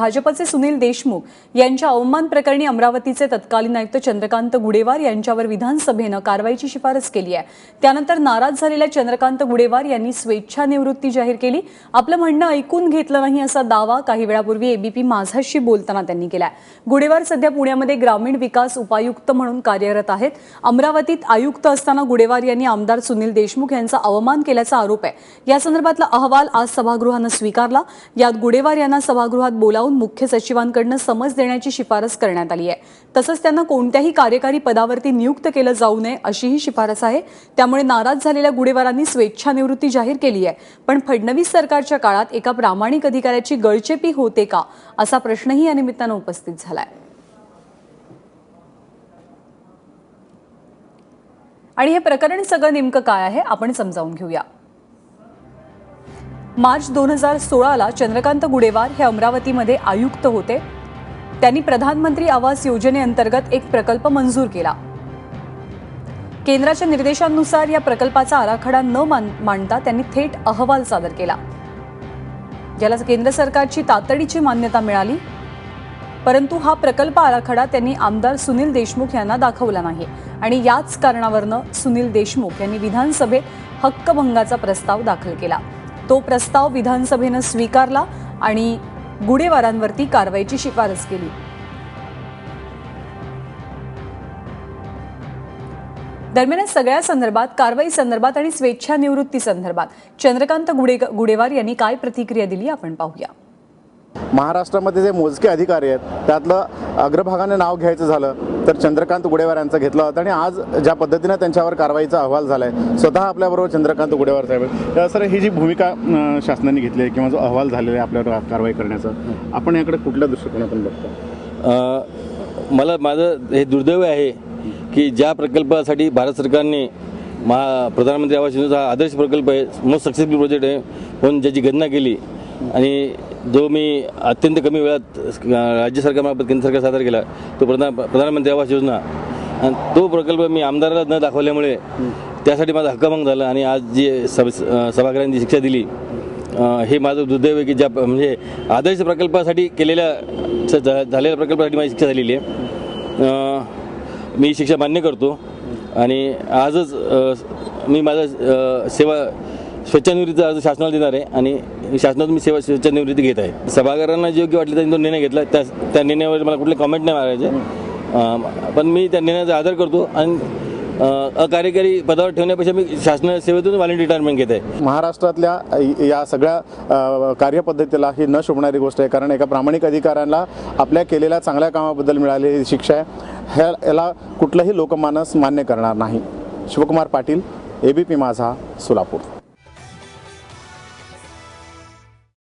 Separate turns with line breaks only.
भाजपचे सुनील देशमुख यांच्या अवमान प्रकरणी अमरावतीचे तत्कालीन आयुक्त चंद्रकांत गुडेवार यांच्यावर विधानसभेनं कारवाईची शिफारस केली आहे. त्यानंतर नाराज झालेल्या चंद्रकांत गुडेवार यांनी स्वेच्छा निवृत्ती जाहीर केली. आपलं म्हणणं ऐकून घेतलं नाही असा दावा काही वेळापूर्वी एबीपी माझाशी बोलताना त्यांनी केला गुडेवार सध्या पुण्यामध्ये ग्रामीण विकास उपायुक्त म्हणून कार्यरत आहेत. अमरावतीत आयुक्त असताना गुडेवार यांनी आमदार सुनील देशमुख यांचा अवमान केल्याचा आरोप आहे. या संदर्भातला अहवाल आज सभागृहानं स्वीकारला. यात गुडेवार यांना सभागृहात बोलावून मुख्य सचिवांकडनं समज देण्याची शिफारस करण्यात आली आहे. तसंच त्यांना कोणत्याही कार्यकारी पदावरती नियुक्त केलं जाऊ नये अशीही शिफारस आहे. त्यामुळे नाराज झालेल्या गुडेवारांनी स्वेच्छानिवृत्ती जाहीर केली आहे. पण फडणवीस सरकारच्या काळात एका प्रामाणिक अधिकाऱ्याची गळचेपी होते का असा प्रश्नही या निमित्तानं उपस्थित झालाय. आणि हे प्रकरण सगळं नेमकं काय आहे आपण समजावून घेऊया. मार्च दोन हजार सोळाला चंद्रकांत गुडेवार हे अमरावतीमध्ये आयुक्त होते. त्यांनी प्रधानमंत्री आवास योजनेअंतर्गत एक प्रकल्प मंजूर केला. केंद्राच्या निर्देशांनुसार या प्रकल्पाचा आराखडा न मान- मांडता त्यांनी थेट अहवाल सादर केला. ज्याला केंद्र सरकारची तातडीची मान्यता मिळाली. परंतु हा प्रकल्प आराखडा त्यांनी आमदार सुनील देशमुख यांना दाखवला नाही आणि याच कारणावरनं सुनील देशमुख यांनी विधानसभेत हक्कभंगाचा प्रस्ताव दाखल केला. तो प्रस्ताव विधानसभेनं स्वीकारला आणि गुडेवारांवरती कारवाईची शिफारस केली. दरम्यान सगळ्या संदर्भात कारवाई संदर्भात आणि स्वेच्छा निवृत्ती संदर्भात चंद्रकांत गुडे गुडेवार यांनी काय प्रतिक्रिया दिली आपण पाहूया.
महाराष्ट्रामध्ये जे मोजके अधिकारी आहेत त्यातलं अग्रभागाने नाव घ्यायचं झालं तर चंद्रकांत गुडेवार यांचं घेतलं होतं आणि आज ज्या पद्धतीनं त्यांच्यावर कारवाईचा अहवाल झाला आहे स्वतः आपल्याबरोबर चंद्रकांत गुडेवार साहेब सर ही जी भूमिका शासनाने घेतली आहे किंवा जो अहवाल झालेला आहे आपल्यावर कारवाई करण्याचा आपण याकडे कुठल्या दृष्टिकोनातून बघतो?
मला माझं हे दुर्दैव आहे की ज्या प्रकल्पासाठी भारत सरकारने महा प्रधानमंत्री आवास योजनेचा हा आदर्श प्रकल्प आहे मोस्ट सक्सेसफुल प्रोजेक्ट आहे म्हणून ज्याची गणना केली आणि जो मी अत्यंत कमी वेळात राज्य सरकारमार्फत केंद्र सरकार सादर केला तो प्रधान प्रधानमंत्री आवास योजना. आणि तो प्रकल्प मी आमदाराला न दाखवल्यामुळे त्यासाठी माझा हक्काभंग झाला आणि आज जी सब सभागृहांनी जी शिक्षा दिली हे माझं दुर्दैव आहे की ज्या म्हणजे आदर्श प्रकल्पासाठी केलेल्या स- झा- झालेल्या प्रकल्पासाठी माझी शिक्षा झालेली आहे. मी शिक्षा मान्य करतो. आणि आजच मी माझा सेवा स्वेच्छानिवृत्तीचा अर्ज शासनाला देणार आहे आणि शासनातून मी सेवा स्वेच्छानिवृत्ती घेत आहे. सभागारांना जे योग्य वाटलं त्यांनी तो निर्णय घेतला. त्या त्या निर्णयावर मला कुठले कॉमेंट नाही मारायचे पण मी त्या निर्णयाचा आदर करतो आणि अकार्यकारी पदावर ठेवण्यापेक्षा मी शासन सेवेतून व्हॉलेंटियर रिटायरमेंट घेत आहे.
महाराष्ट्रातल्या या सगळ्या कार्यपद्धतीला ही न शोभणारी गोष्ट आहे. कारण एका प्रामाणिक अधिकाऱ्यांना आपल्या केलेल्या चांगल्या कामाबद्दल मिळालेली शिक्षा आहे. ह्या याला कुठलंही लोकमानस मान्य करणार नाही. Shivkumar Patil A B P Majha Solapur.